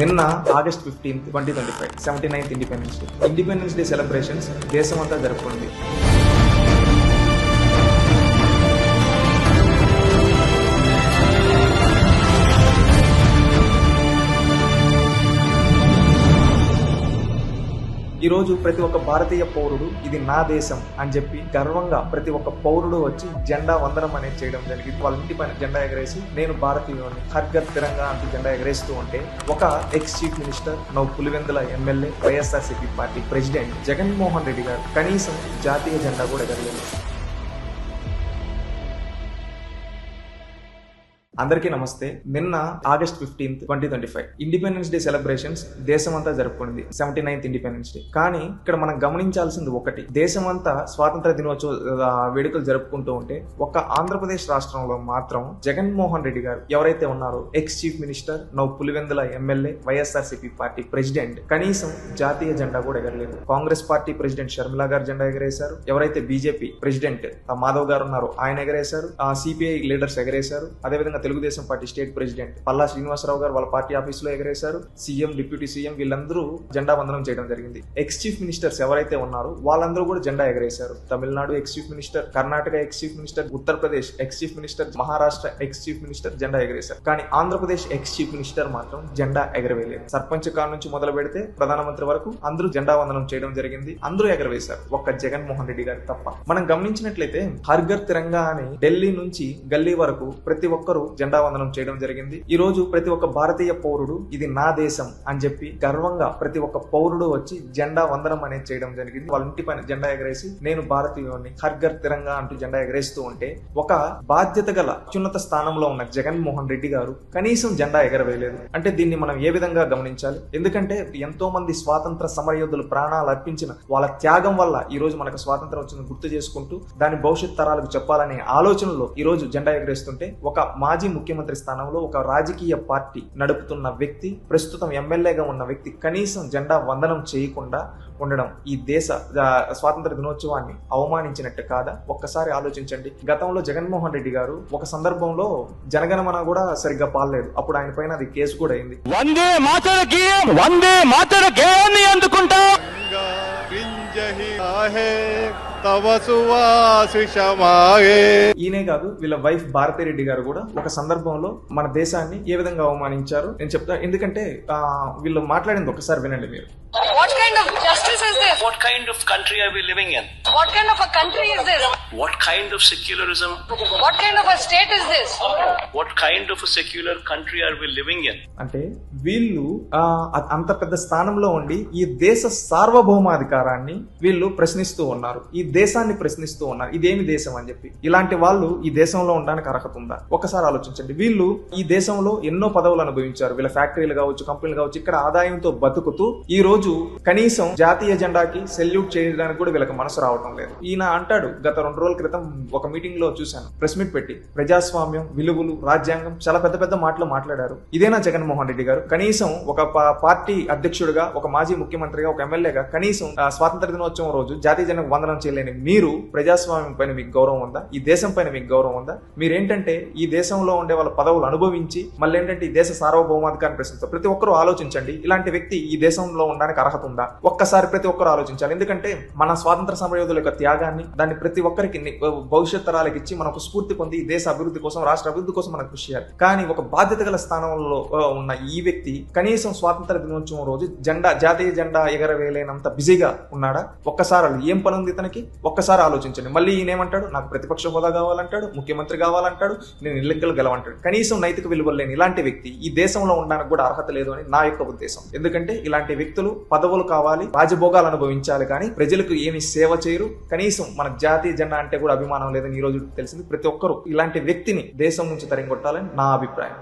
నిన్న August fifteenth twenty twenty five seventy ninth independence day independence day celebrations దేశమంతా జరుపుకుంది. ఈరోజు ప్రతి ఒక్క భారతీయ పౌరుడు ఇది నా దేశం అని చెప్పి గర్వంగా ప్రతి ఒక్క పౌరుడు వచ్చి జెండా వందనం అనేది చేయడం జరిగింది. వాళ్ళ ఇంటి పైన జెండా ఎగరేసి నేను భారతీయుని హర్గర్ తిరంగా అంటూ జెండా ఎగరేస్తూ ఉంటే ఒక ex chief minister now Pulivendula MLA YSRCP party president Jaganmohan Reddy garu కనీసం జాతీయ జెండా కూడా ఎగరలేదు. అందరికీ నమస్తే. నిన్న August fifteenth twenty twenty five. Independence day celebrations దేశమంతా జరుపుకుంది సెవెంటీ నైన్త్ ఇండిపెండెన్స్ డే కానీ ఇక్కడ మనం గమనించాల్సింది ఒకటి. దేశమంతా స్వాతంత్ర దినోత్సవ వేడుకలు జరుపుకుంటూ ఉంటే ఒక్క ఆంధ్రప్రదేశ్ రాష్ట్రంలో మాత్రం జగన్మోహన్ రెడ్డి గారు ఎవరైతే ఉన్నారో ex chief minister now Pulivendula MLA YSRCP party president కనీసం జాతీయ జెండా కూడా ఎగరలేదు. కాంగ్రెస్ పార్టీ ప్రెసిడెంట్ షర్మిలా గారు జెండా ఎగరేశారు. ఎవరైతే బీజేపీ ప్రెసిడెంట్ మాధవ్ గారు ఉన్నారో ఆయన ఎగరేశారు. ఆ సిపిఐ లీడర్స్ ఎగరేశారు. అదేవిధంగా Telugu Desam party state president Palla Srinivasarao garu వాళ్ళ పార్టీ ఆఫీస్లో ఎగరేశారు. సీఎం డిప్యూటీ సీఎం వీళ్ళందరూ జెండా వందనం చేయడం జరిగింది. ఎక్స్ చీఫ్ మినిస్టర్స్ ఎవరైతే ఉన్నారో వాళ్ళందరూ కూడా జెండా ఎగరేశారు. Tamil Nadu ex chief minister Karnataka ex chief minister Uttar Pradesh ex chief minister Maharashtra ex chief minister జెండా ఎగరేశారు. కానీ ఆంధ్రప్రదేశ్ ఎక్స్ చీఫ్ మినిస్టర్ మాత్రం జెండా ఎగరవేయలేదు. సర్పంచ్ కాడ నుంచి మొదలు పెడితే ప్రధానమంత్రి వరకు అందరూ జెండా వందనం చేయడం జరిగింది. అందరూ ఎగరవేశారు. ఒక్క జగన్మోహన్ రెడ్డి గారు తప్ప. మనం గమనించినట్లయితే హర్ఘర్ తిరంగా అని ఢిల్లీ నుంచి గల్లీ వరకు ప్రతి ఒక్కరూ జెండా వందనం చేయడం జరిగింది. ఈ రోజు ప్రతి ఒక్క భారతీయ పౌరుడు ఇది నా దేశం అని చెప్పి గర్వంగా ప్రతి ఒక్క పౌరుడు వచ్చి జెండా వందనం అనేది చేయడం జరిగింది. వాళ్ళ ఇంటి పైన జెండా ఎగరేసి నేను భారతీయుని హర్గర్ తిరంగా అంటూ జెండా ఎగరేస్తూ ఉంటే ఒక బాధ్యత గల అత్యున్నత స్థానంలో ఉన్న జగన్మోహన్ రెడ్డి గారు కనీసం జెండా ఎగరవేయలేదు. అంటే దీన్ని మనం ఏ విధంగా గమనించాలి? ఎందుకంటే ఎంతో మంది స్వాతంత్ర సమరయోధులు ప్రాణాలు అర్పించిన వాళ్ళ త్యాగం వల్ల ఈ రోజు మనకు స్వాతంత్రం వచ్చింది గుర్తు చేసుకుంటూ దాని భవిష్యత్ తరాలకు చెప్పాలనే ఆలోచనలో ఈ రోజు జెండా ఎగరేస్తుంటే ఒక మాజీ ముఖ్యమంత్రి స్థానంలో ఒక రాజకీయ పార్టీ నడుపుతున్న వ్యక్తి ప్రస్తుతం ఎమ్మెల్యేగా ఉన్న వ్యక్తి కనీసం జెండా వందనం చేయకుండా ఉండడం ఈ దేశ స్వాతంత్ర దినోత్సవాన్ని అవమానించినట్టు కాదా? ఒక్కసారి ఆలోచించండి. గతంలో జగన్మోహన్ రెడ్డి గారు ఒక సందర్భంలో జనగణమన కూడా సరిగ్గా పాలలేదు. అప్పుడు ఆయన పైన అది కేసు కూడా అయింది. వందే మాతర గేయం వందే మాతర గేయాన్ని అందుకుంటా. ఈయనే కాదు వీళ్ళ వైఫ్ భారతి రెడ్డి గారు కూడా ఒక సందర్భంలో మన దేశాన్ని ఏ విధంగా అవమానించారు నేను చెప్తా ఎందుకంటే వీళ్ళు మాట్లాడింది ఒకసారి వినండి మీరు What kind of justice is this? What kind of country are we living in? What kind of a country is this? What kind of secularism? What kind of a state is this? What kind of a secular country are we living in? అంటే వీళ్ళు అంత పెద్ద స్థానంలో ఉండి ఈ దేశ సార్వభౌమాధికారాన్ని వీళ్ళు ప్రశ్నిస్తూ ఉన్నారు ఈ దేశాన్ని ప్రశ్నిస్తూ ఉన్నారు ఇదేమి దేశం అని చెప్పి ఇలాంటి వాళ్ళు ఈ దేశంలో ఉండడానికి అర్హత ఉందా ఒకసారి ఆలోచించండి వీళ్ళు ఈ దేశంలో ఎన్నో పదవులు అనుభవించారు వీళ్ళ ఫ్యాక్టరీలు కావచ్చు కంపెనీలు కావచ్చు ఇక్కడ ఆదాయంతో బతుకుతూ ఈ రోజు కనీసం జాతీయ జెండాకి సెల్యూట్ చేయడానికి కూడా వీళ్ళకి మనసు రావటం లేదు. ఈయన అంటాడు గత రెండు రోజుల క్రితం ఒక మీటింగ్లో చూశాను. ప్రెస్ మీట్ పెట్టి ప్రజాస్వామ్యం విలువలు రాజ్యాంగం చాలా పెద్ద పెద్ద మాటలు మాట్లాడారు. ఇదేనా జగన్మోహన్ రెడ్డి గారు? కనీసం ఒక పార్టీ అధ్యక్షుడిగా ఒక మాజీ ముఖ్యమంత్రిగా ఒక ఎమ్మెల్యేగా కనీసం ఆ, స్వాతంత్ర దినోత్సవం రోజు జాతీయ జనకు వందనం చేయలేని మీరు ప్రజాస్వామ్యం పైన మీకు గౌరవం ఉందా? ఈ దేశం పైన మీకు గౌరవం ఉందా? మీరేంటంటే ఈ దేశంలో ఉండే వాళ్ళ పదవులు అనుభవించి మళ్ళీ ఏంటంటే ఈ దేశ సార్వభౌమాధికారాన్ని ప్రశ్నిస్తారు ప్రతి ఒక్కరూ ఆలోచించండి. ఇలాంటి వ్యక్తి ఈ దేశంలో ఉండడానికి అర్హత ఉందా? ఒక్కసారి ప్రతి ఒక్కరు ఆలోచించాలి. ఎందుకంటే మన స్వాతంత్ర సమరయోధుల యొక్క త్యాగాన్ని దాన్ని ప్రతి ఒక్కరికి భవిష్యత్ తరాలకు ఇచ్చి మనకు స్ఫూర్తి పొంది దేశ అభివృద్ధి కోసం రాష్ట్ర అభివృద్ధి కోసం మనం కృషి చేయాలి. కానీ ఒక బాధ్యత గల స్థానంలో ఉన్న ఈ వ్యక్తి కనీసం స్వాతంత్ర దినోత్సవం రోజు జెండా జాతీయ జెండా ఎగరవేయలేనంత బిజీగా ఉన్నాడా? ఒక్కసారి ఏం పని ఉంది ఇతనికి? ఒక్కసారి ఆలోచించండి. మళ్ళీ ఈయన ఏమంటాడు? నాకు ప్రతిపక్ష హోదా కావాలంటాడు ముఖ్యమంత్రి కావాలంటాడు నేను ఎన్నికలు గెలవంటాడు. కనీసం నైతిక విలువలు లేని ఇలాంటి వ్యక్తి ఈ దేశంలో ఉండడానికి కూడా అర్హత లేదు అని నా యొక్క ఉద్దేశం. ఎందుకంటే ఇలాంటి వ్యక్తులు పదవులు కావాలి రాజభోగాలు అనుభవించాలి కానీ ప్రజలకు ఏమి సేవ చేయరు కనీసం మన జాతీయ జెండా అంటే కూడా అభిమానం లేదని ఈ రోజు తెలిసింది. ప్రతి ఒక్కరూ ఇలాంటి వ్యక్తిని దేశం నుంచి తరిగొట్టాలని నా అభిప్రాయం.